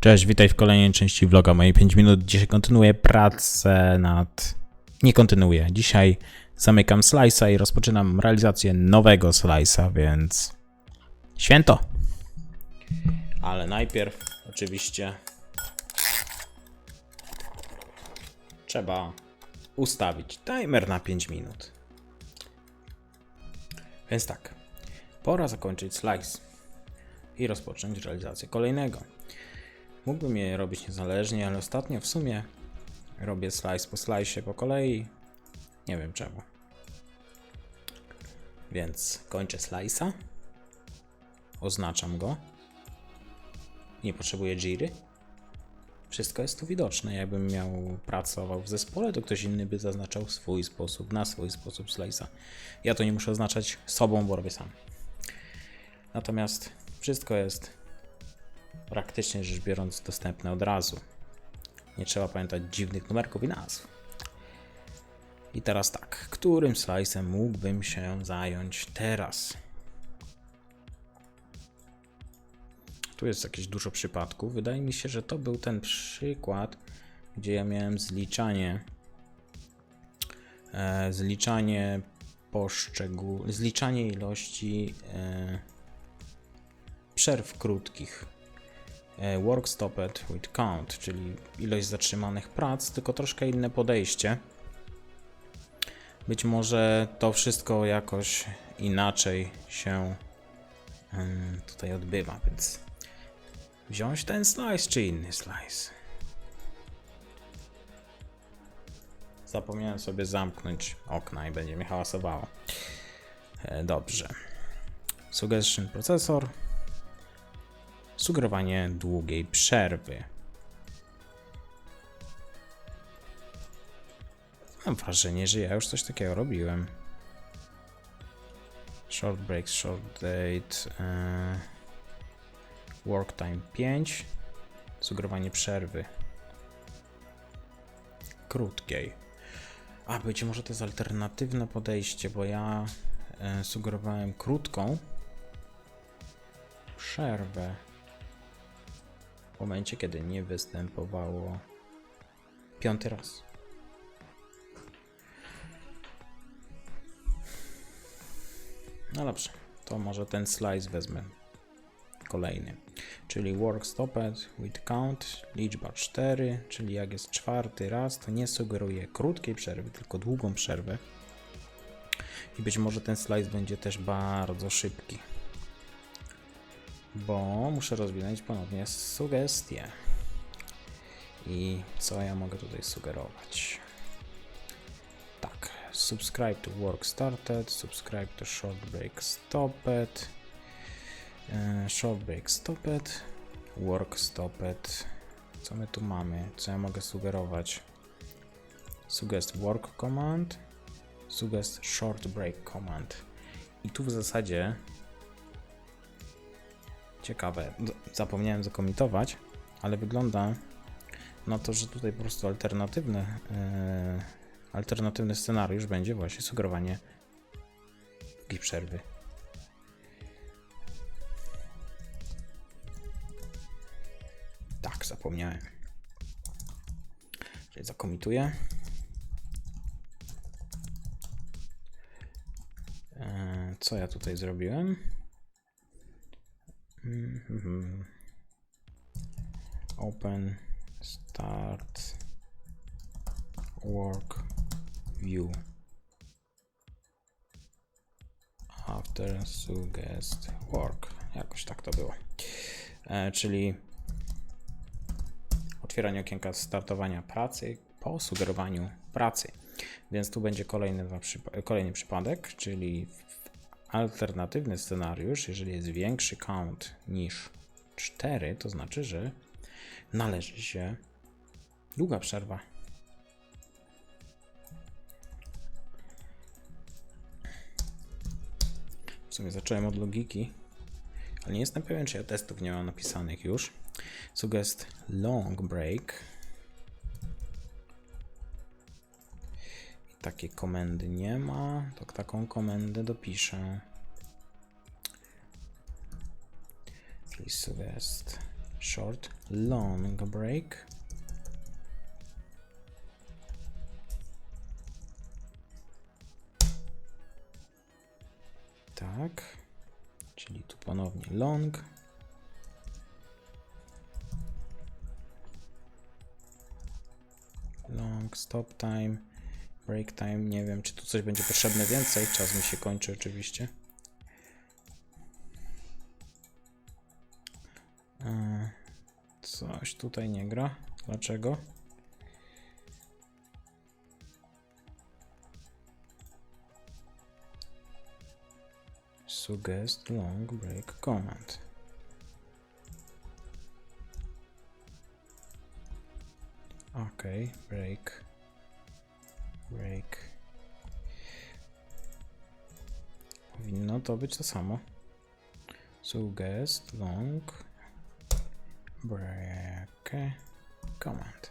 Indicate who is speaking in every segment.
Speaker 1: Cześć, witaj w kolejnej części vloga moje 5 minut. Dzisiaj kontynuuję pracę nad... Nie kontynuuję. Dzisiaj zamykam slice'a i rozpoczynam realizację nowego slice'a, więc... Święto! Ale najpierw oczywiście trzeba ustawić timer na 5 minut. Więc tak, pora zakończyć slice i rozpocząć realizację kolejnego. Mógłbym je robić niezależnie, ale ostatnio w sumie robię slice po slice po kolei. Nie wiem czemu. Więc kończę slice'a. Oznaczam go. Nie potrzebuję jiry. Wszystko jest tu widoczne. Jakbym miał pracował w zespole, to ktoś inny by zaznaczał swój sposób, na swój sposób slice'a. Ja to nie muszę oznaczać sobą, bo robię sam. Natomiast wszystko jest praktycznie rzecz biorąc dostępne od razu. Nie trzeba pamiętać dziwnych numerków i nazw. I teraz tak, którym slice'em mógłbym się zająć teraz? Tu jest jakieś dużo przypadków. Wydaje mi się, że to był ten przykład, gdzie ja miałem zliczanie e, zliczanie poszczegół... zliczanie ilości e, przerw krótkich. E, Work stopped with count, czyli ilość zatrzymanych prac, tylko troszkę inne podejście. Być może to wszystko jakoś inaczej się tutaj odbywa, więc wziąć ten slice czy inny slice. Zapomniałem sobie zamknąć okna i będzie mi hałasowało. E, Dobrze. Suggestion processor. Sugerowanie długiej przerwy. Mam wrażenie, że ja już coś takiego robiłem. Short breaks, short date. e, work time 5. Sugerowanie przerwy. Krótkiej. A być może to jest alternatywne podejście, bo ja e, sugerowałem krótką przerwę w momencie, kiedy nie występowało piąty raz. No dobrze, to może ten slice wezmę kolejny, czyli work stopped with count, liczba 4, czyli jak jest czwarty raz, to nie sugeruje krótkiej przerwy, tylko długą przerwę. I być może ten slice będzie też bardzo szybki bo muszę rozwinąć ponownie sugestie. I co ja mogę tutaj sugerować? Tak, subscribe to work started, subscribe to short break stopped, e, short break stopped, work stopped. Co my tu mamy? Co ja mogę sugerować? Suggest work command, suggest short break command. I tu w zasadzie Ciekawe. Zapomniałem zakomitować, ale wygląda na to, że tutaj po prostu alternatywny, e, alternatywny scenariusz będzie właśnie sugerowanie długiej przerwy. Tak, zapomniałem. Czyli zakomituję. E, Co ja tutaj zrobiłem? Mhm. Open start work view after suggest work. Jakoś tak to było. E, czyli otwieranie okienka startowania pracy po sugerowaniu pracy. Więc tu będzie kolejny, kolejny przypadek, czyli alternatywny scenariusz, jeżeli jest większy count niż 4, to znaczy, że należy się długa przerwa. W sumie zacząłem od logiki, ale nie jestem pewien, czy ja testów nie mam napisanych już. Suggest long break. Takiej komendy nie ma, to taką komendę dopiszę. Please suggest short long break. Tak. Czyli tu ponownie long. Long stop time, break time. Nie wiem, czy tu coś będzie potrzebne więcej. Czas mi się kończy oczywiście. E, Coś tutaj nie gra. Dlaczego? Suggest long break command. Okay, break. Break. Powinno to być to samo. Suggest long break command.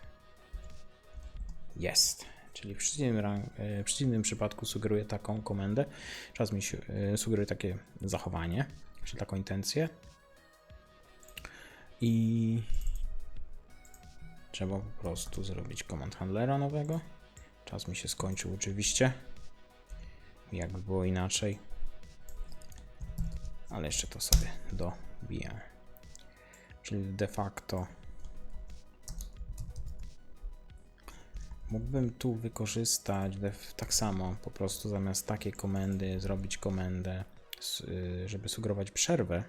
Speaker 1: Jest. Czyli w przeciwnym, e, w przeciwnym przypadku sugeruje taką komendę. Czas mi e, sugeruje takie zachowanie, czy taką intencję. I trzeba po prostu zrobić command handlera nowego. Czas mi się skończył oczywiście. Jakby było inaczej. Ale jeszcze to sobie dobiję. Czyli de facto mógłbym tu wykorzystać tak samo, po prostu zamiast takiej komendy zrobić komendę, y, żeby sugerować przerwę.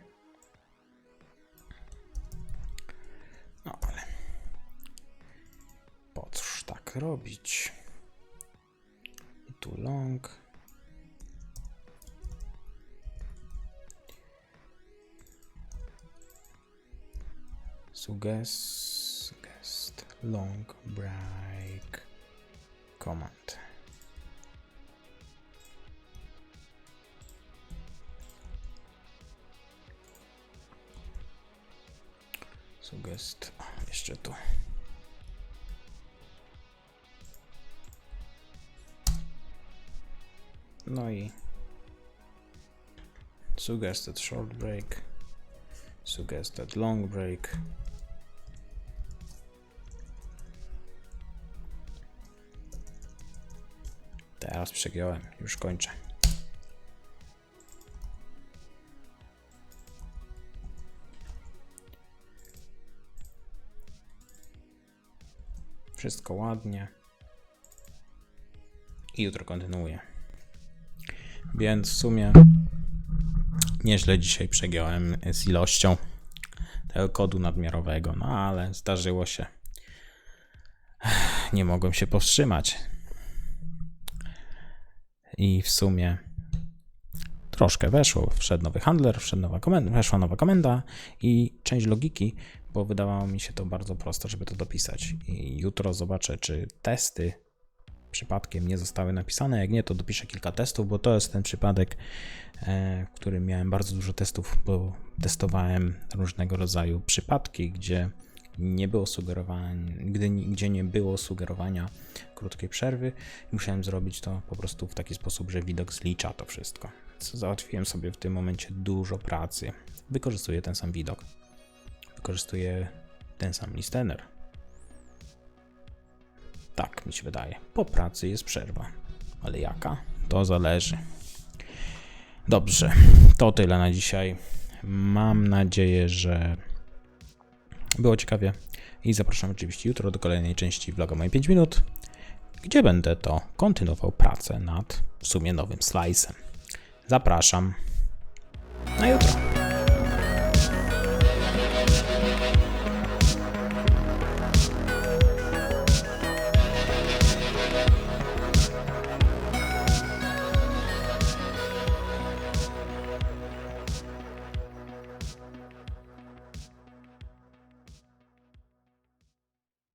Speaker 1: No ale po cóż tak robić? I tu long. Suggest, suggest long break command. Suggest, o, jeszcze tu. No i suggested short break, suggested long break. Teraz przegiąłem, już kończę. Wszystko ładnie. I jutro kontynuuję. Więc w sumie nieźle dzisiaj przegiąłem z ilością tego kodu nadmiarowego, no ale zdarzyło się. Nie mogłem się powstrzymać. I w sumie troszkę weszło. Wszedł nowy handler, wszedł nowa komenda, weszła nowa komenda i część logiki, bo wydawało mi się to bardzo prosto, żeby to dopisać. I jutro zobaczę, czy testy przypadkiem nie zostały napisane. Jak nie, to dopiszę kilka testów, bo to jest ten przypadek, e, w którym miałem bardzo dużo testów, bo testowałem różnego rodzaju przypadki, gdzie nie było sugerowania, gdy, gdzie nie było sugerowania krótkiej przerwy. Musiałem zrobić to po prostu w taki sposób, że widok zlicza to wszystko. Załatwiłem sobie w tym momencie dużo pracy. Wykorzystuję ten sam widok. Wykorzystuję ten sam listener. Tak mi się wydaje. Po pracy jest przerwa. Ale jaka? To zależy. Dobrze, to tyle na dzisiaj. Mam nadzieję, że było ciekawie. I zapraszam oczywiście jutro do kolejnej części vloga moje 5 minut, gdzie będę to kontynuował pracę nad w sumie nowym slice'em. Zapraszam na jutro.